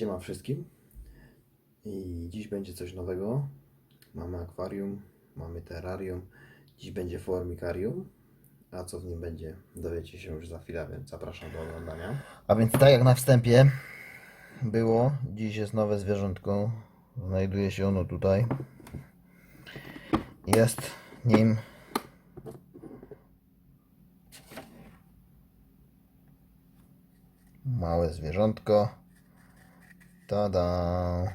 Siema wszystkim. I dziś będzie coś nowego. Mamy akwarium, mamy terrarium. Dziś będzie formikarium. A co w nim będzie, dowiecie się już za chwilę, więc zapraszam do oglądania. A więc tak jak na wstępie było, dziś jest nowe zwierzątko. Znajduje się ono tutaj. Jest nim małe zwierzątko. Tada!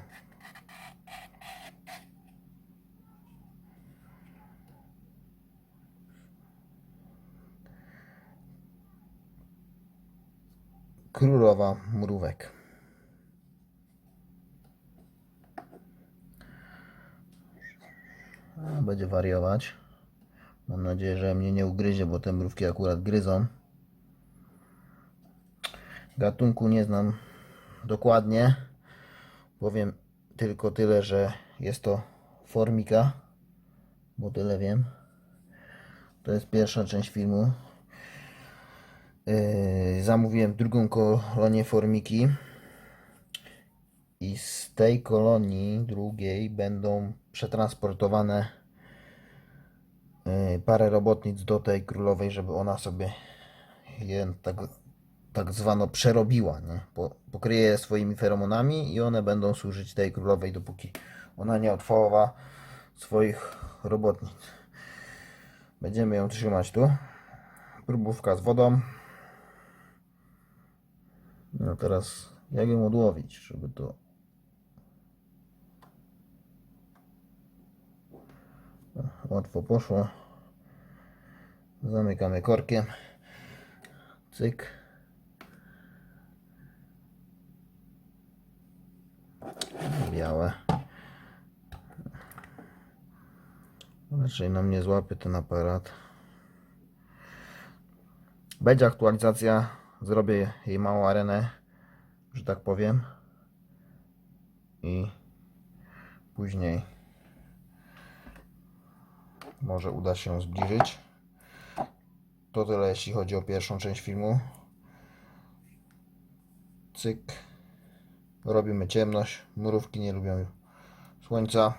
Królowa mrówek. Będzie wariować. Mam nadzieję, że mnie nie ugryzie, bo te mrówki akurat gryzą. Gatunku nie znam dokładnie. Powiem tylko tyle, że jest to formika, bo tyle wiem. To jest pierwsza część filmu. Yy, zamówiłem drugą kolonię formiki. I z tej kolonii drugiej będą przetransportowane yy, parę robotnic do tej królowej, żeby ona sobie je tak, tak zwano przerobiła. Nie? Po, pokryje je swoimi feromonami i one będą służyć tej królowej, dopóki ona nie odwoła swoich robotnic. Będziemy ją trzymać tu. Próbówka z wodą. No teraz jak ją odłowić, żeby to łatwo poszło. Zamykamy korkiem. Cyk. Białe. Raczej nam nie złapie ten aparat. Będzie aktualizacja. Zrobię jej małą arenę, że tak powiem. I później może uda się zbliżyć. To tyle jeśli chodzi o pierwszą część filmu. Cyk. Robimy ciemność. Mrówki nie lubią słońca.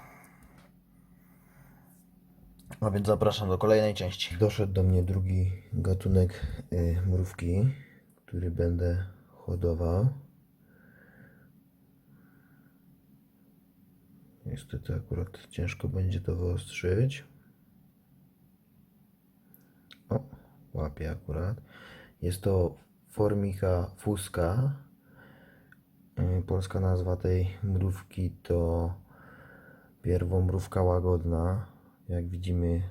A więc zapraszam do kolejnej części. Doszedł do mnie drugi gatunek y, mrówki, który będę hodował. Niestety akurat ciężko będzie to wyostrzyć. O, łapie akurat. Jest to Formica fusca. Y, Polska nazwa tej mrówki to pierwomrówka łagodna. Jak widzimy,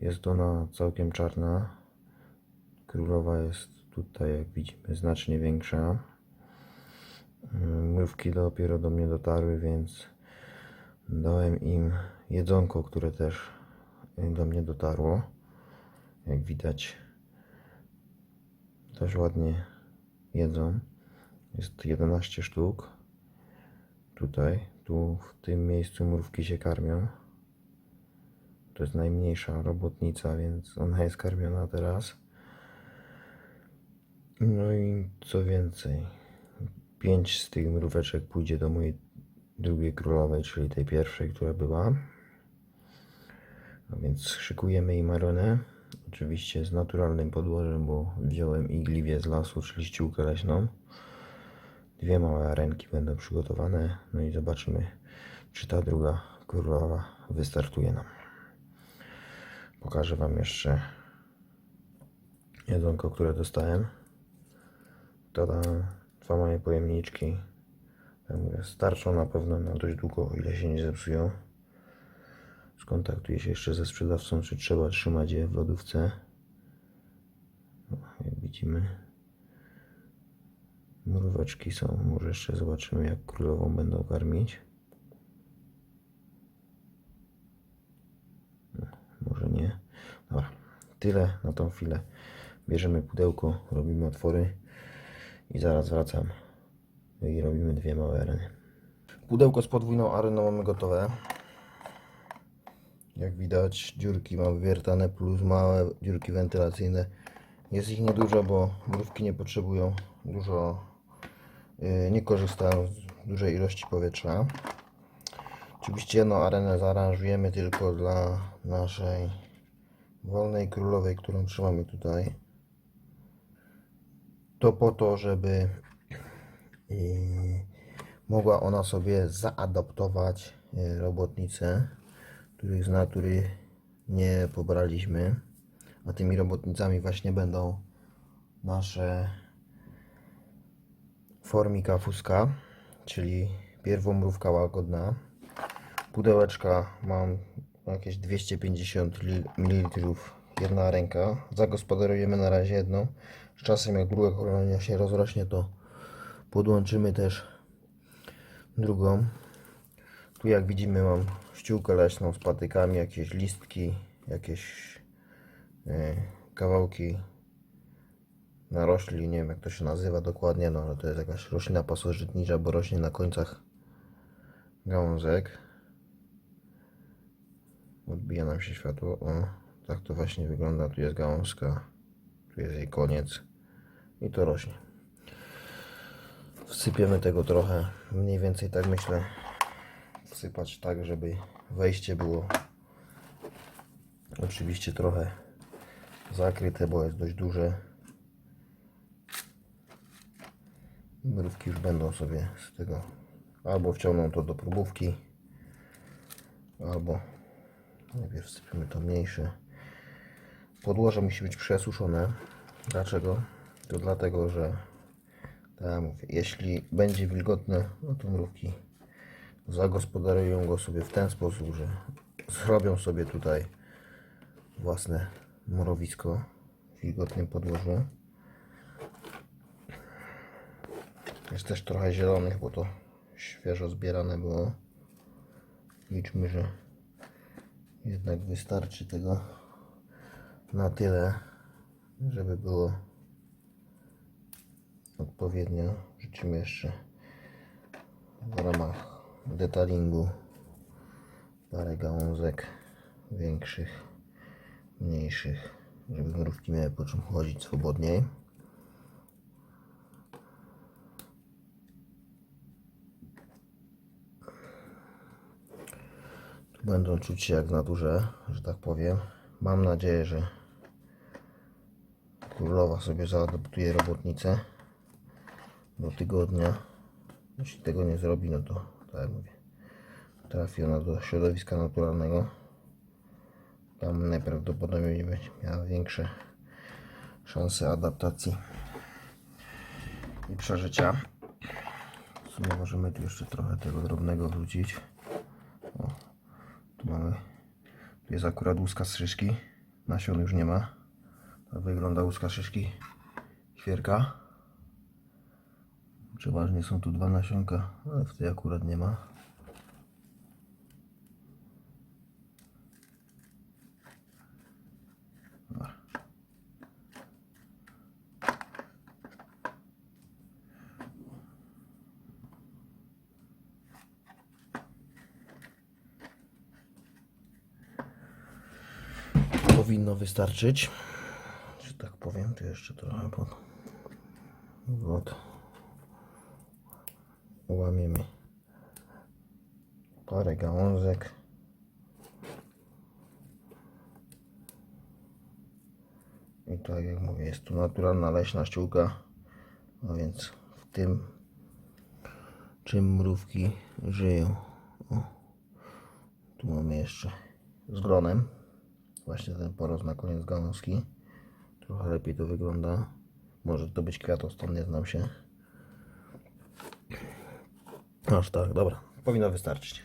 jest ona całkiem czarna. Królowa jest tutaj, jak widzimy, znacznie większa. Y, Mrówki dopiero do mnie dotarły, więc dałem im jedzonko, które też do mnie dotarło. Jak widać, dość ładnie jedzą. Jest 11 sztuk. Tutaj, tu w tym miejscu mrówki się karmią. To jest najmniejsza robotnica, więc ona jest karmiona teraz. No i co więcej, 5 z tych mróweczek pójdzie do mojej drugiej królowej, czyli tej pierwszej, która była. A więc szykujemy jej maronę. Oczywiście z naturalnym podłożem, bo wziąłem igliwie z lasu, czyli ściółkę leśną. Dwie małe arenki będą przygotowane. No i zobaczymy, czy ta druga królowa wystartuje nam. Pokażę Wam jeszcze jedzonko, które dostałem. Tada, dwa małe pojemniczki. Mówię, Starczą na pewno na dość długo, ile się nie zepsują. Skontaktuję się jeszcze ze sprzedawcą, czy trzeba trzymać je w lodówce. No, jak widzimy, mróweczki są. Może jeszcze zobaczymy, jak królową będą karmić. No, może nie. Dobra, tyle na tą chwilę. Bierzemy pudełko, robimy otwory i zaraz wracam i robimy dwie małe areny. Pudełko z podwójną areną mamy gotowe. Jak widać, dziurki mamy wiertane plus małe dziurki wentylacyjne. Jest ich niedużo, bo mrówki nie potrzebują dużo, nie korzystają z dużej ilości powietrza. Oczywiście jedną arenę zaaranżujemy tylko dla naszej wolnej królowej, którą trzymamy tutaj. To po to, żeby i mogła ona sobie zaadaptować e, robotnice, których z natury nie pobraliśmy. A tymi robotnicami właśnie będą nasze formika fuska, czyli pierwomrówka łagodna. Pudełeczka mam jakieś 250 li- ml, jedna ręka. Zagospodarujemy na razie jedną. Z czasem jak druga kolonia się rozrośnie, to podłączymy też drugą. Tu jak widzimy mam ściółkę leśną z patykami, jakieś listki, jakieś e, kawałki narośli, nie wiem jak to się nazywa dokładnie, no ale to jest jakaś roślina pasożytnicza, bo rośnie na końcach gałązek. Odbija nam się światło, o, tak to właśnie wygląda, tu jest gałązka, tu jest jej koniec i to rośnie. Wsypiemy tego trochę, mniej więcej tak myślę, wsypać tak, żeby wejście było oczywiście trochę zakryte, bo jest dość duże. Mrówki już będą sobie z tego albo wciągną to do próbówki, albo najpierw wsypiemy to mniejsze. Podłoże musi być przesuszone. Dlaczego? To dlatego, że tak mówię, jeśli będzie wilgotne, no to mrówki zagospodarują go sobie w ten sposób, że zrobią sobie tutaj własne mrowisko w wilgotnym podłożu. Jest też trochę zielonych, bo to świeżo zbierane było. Liczmy, że jednak wystarczy tego na tyle, żeby było odpowiednio. Rzucimy jeszcze w ramach detalingu parę gałązek większych, mniejszych, żeby mrówki miały po czym chodzić swobodniej. Tu będą czuć się jak w naturze, że tak powiem. Mam nadzieję, że królowa sobie zaadoptuje robotnicę do tygodnia. Jeśli tego nie zrobi, no to tak jak mówię, trafi ona do środowiska naturalnego. Tam najprawdopodobniej będzie miała większe szanse adaptacji i przeżycia. W sumie możemy tu jeszcze trochę tego drobnego wrzucić. O, tu mamy, tu jest akurat łuska z szyszki, nasion już nie ma. Tak wygląda łuska szyszki świerka. Przeważnie są tu dwa nasionka, ale w tej akurat nie ma. Dobra. Powinno wystarczyć, że tak powiem. Tu jeszcze trochę pod wlot łamiemy parę gałązek. I tak jak mówię, jest tu naturalna leśna ściółka, a więc w tym czym mrówki żyją. O, tu mamy jeszcze z gronem. Właśnie ten porost na koniec gałązki. Trochę lepiej to wygląda. Może to być kwiatostan, nie znam się. Aż tak, dobra. Powinno wystarczyć.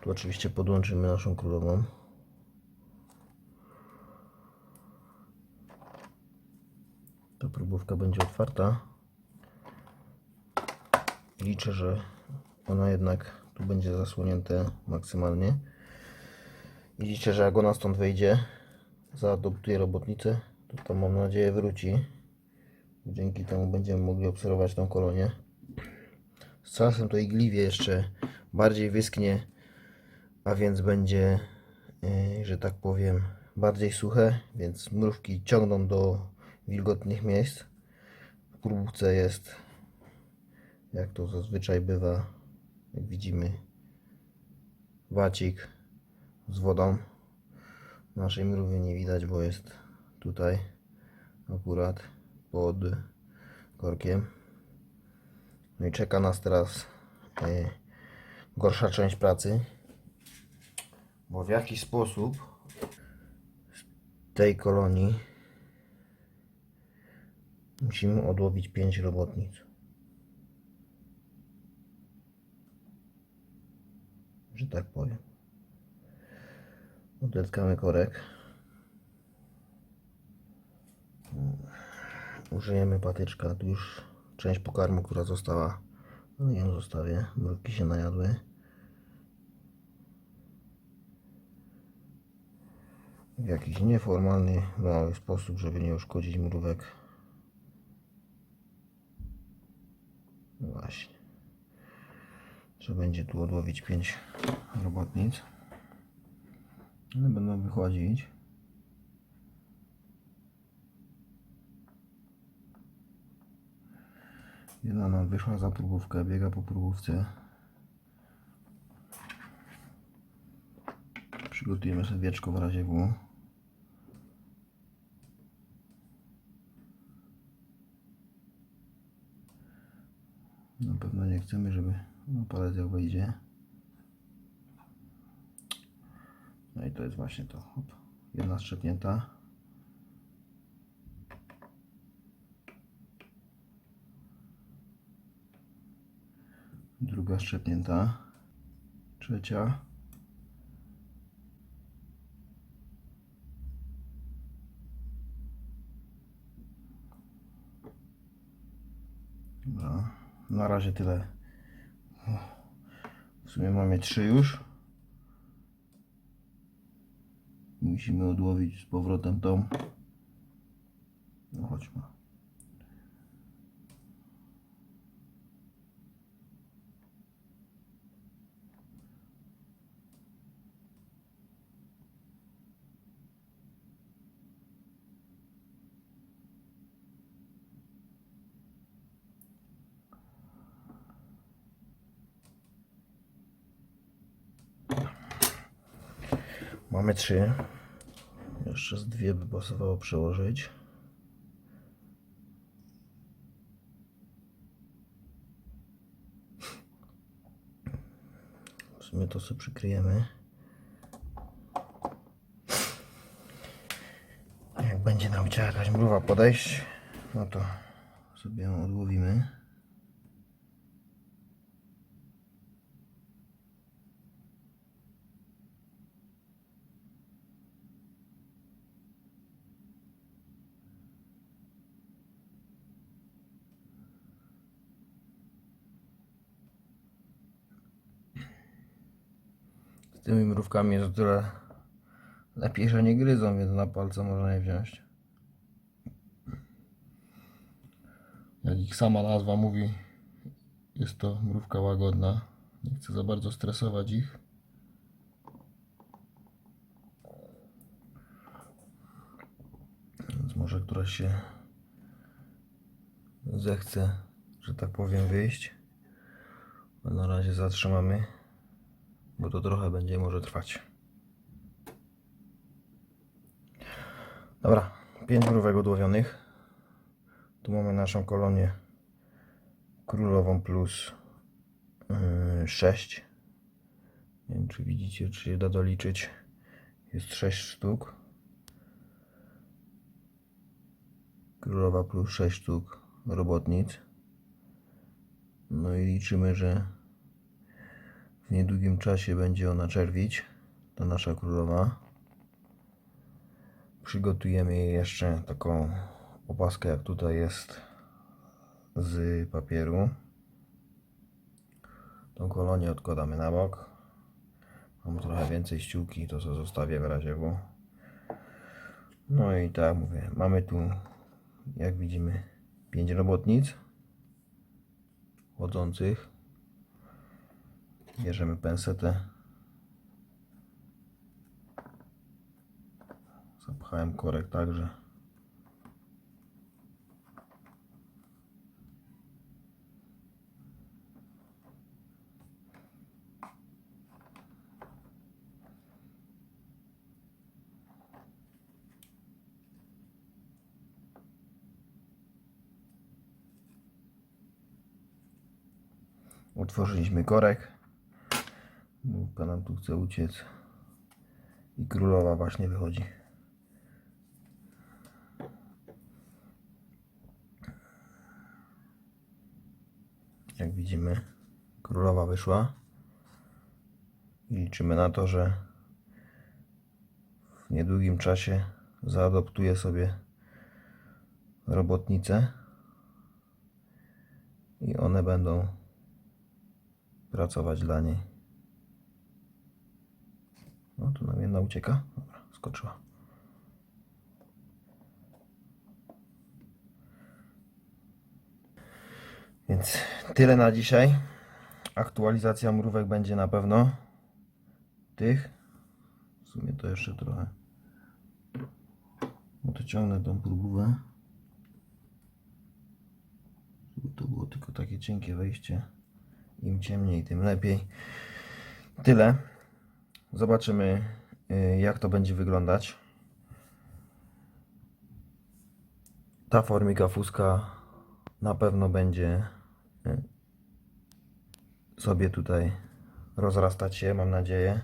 Tu oczywiście podłączymy naszą królową. Ta próbówka będzie otwarta. Liczę, że ona jednak tu będzie zasłonięte maksymalnie. Liczę, że jak ona stąd wyjdzie, zaadoptuje robotnicę, to mam nadzieję wróci. Dzięki temu będziemy mogli obserwować tą kolonię. Z czasem to igliwie jeszcze bardziej wyschnie, a więc będzie, yy, że tak powiem, bardziej suche, więc mrówki ciągną do wilgotnych miejsc. W próbce jest Jak to zazwyczaj bywa, jak widzimy, wacik z wodą. Naszej mrówy nie widać, bo jest tutaj akurat pod korkiem. No i czeka nas teraz e, gorsza część pracy, bo w jakiś sposób z tej kolonii musimy odłowić 5 robotnic. Że tak powiem. Odetkamy korek. Użyjemy patyczka. Tu już część pokarmu, która została, no ją zostawię. Mrówki się najadły. W jakiś nieformalny, mały sposób, żeby nie uszkodzić mrówek. Właśnie. Trzeba będzie tu odłowić 5 robotnic. One będą wychodzić. Jedna nam wyszła za próbówkę, biega po próbówce. Przygotujemy sobie wieczko w razie W. Na pewno nie chcemy, żeby na palec jak wejdzie. No i to jest właśnie to. Hop. Jedna strzepnięta. Druga strzepnięta. Trzecia. Dobra. Na razie tyle. W sumie mamy trzy już. Musimy odłowić z powrotem tą. No chodźmy. Mamy trzy. Jeszcze z dwie by pasowało przełożyć. W sumie to sobie przykryjemy. Jak będzie nam chciała jakaś mrówa podejść, no to sobie ją odłowimy. Tymi mrówkami jest o tyle lepiej, że nie gryzą, więc na palce można je wziąć. Jak ich sama nazwa mówi, jest to mrówka łagodna. Nie chcę za bardzo stresować ich. Więc może któraś się zechce, że tak powiem, wyjść. Na razie zatrzymamy bo to trochę będzie może trwać. Dobra, 5 mrówek odłowionych. Tu mamy naszą kolonię królową plus 6. Nie wiem, czy widzicie, czy się da doliczyć. Jest 6 sztuk. Królowa plus 6 sztuk robotnic. No i liczymy, że w niedługim czasie będzie ona czerwić, ta nasza królowa. Przygotujemy jej jeszcze taką opaskę, jak tutaj jest z papieru. Tą kolonię odkładamy na bok. Mam trochę więcej ściółki, to co zostawię w razie W. No i tak mówię, mamy tu, jak widzimy, 5 robotnic chodzących. Bierzemy pensetę. Zapchałem korek także. Utworzyliśmy korek. Mrówka nam tu chce uciec. I królowa właśnie wychodzi. Jak widzimy, królowa wyszła. I liczymy na to, że w niedługim czasie zaadoptuje sobie robotnice i one będą pracować dla niej. No tu nam jedna ucieka. Dobra, skoczyła. Więc tyle na dzisiaj. Aktualizacja mrówek będzie na pewno tych. W sumie to jeszcze trochę. Odciągnę tą próbówę. Żeby to było tylko takie cienkie wejście. Im ciemniej, tym lepiej. Tyle. Zobaczymy, y, jak to będzie wyglądać. Ta formika fuska na pewno będzie y, sobie tutaj rozrastać się, mam nadzieję.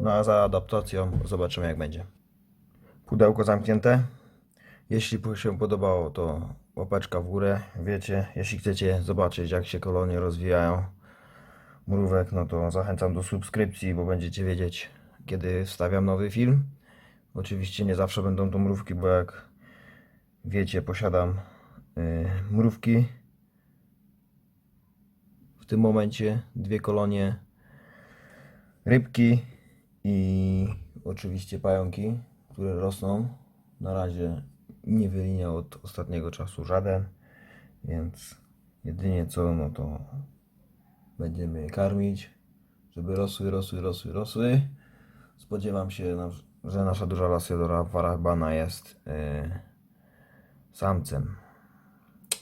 No a za adaptacją zobaczymy, jak będzie. Pudełko zamknięte. Jeśli się podobało, to łapeczka w górę. Wiecie, jeśli chcecie zobaczyć, jak się kolonie rozwijają mrówek, no to zachęcam do subskrypcji, bo będziecie wiedzieć, kiedy wstawiam nowy film. Oczywiście nie zawsze będą to mrówki, bo jak wiecie, posiadam y, mrówki. W tym momencie dwie kolonie rybki i oczywiście pająki, które rosną. Na razie nie wyliniał od ostatniego czasu żaden, więc jedynie co, no to będziemy je karmić, żeby rosły, rosły, rosły, rosły. Spodziewam się, że nasza duża lasiodora warabana jest yy, samcem,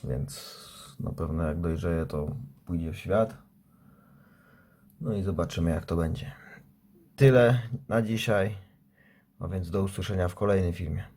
więc na pewno jak dojrzeje, to pójdzie w świat. No i zobaczymy, jak to będzie. Tyle na dzisiaj, a więc do usłyszenia w kolejnym filmie.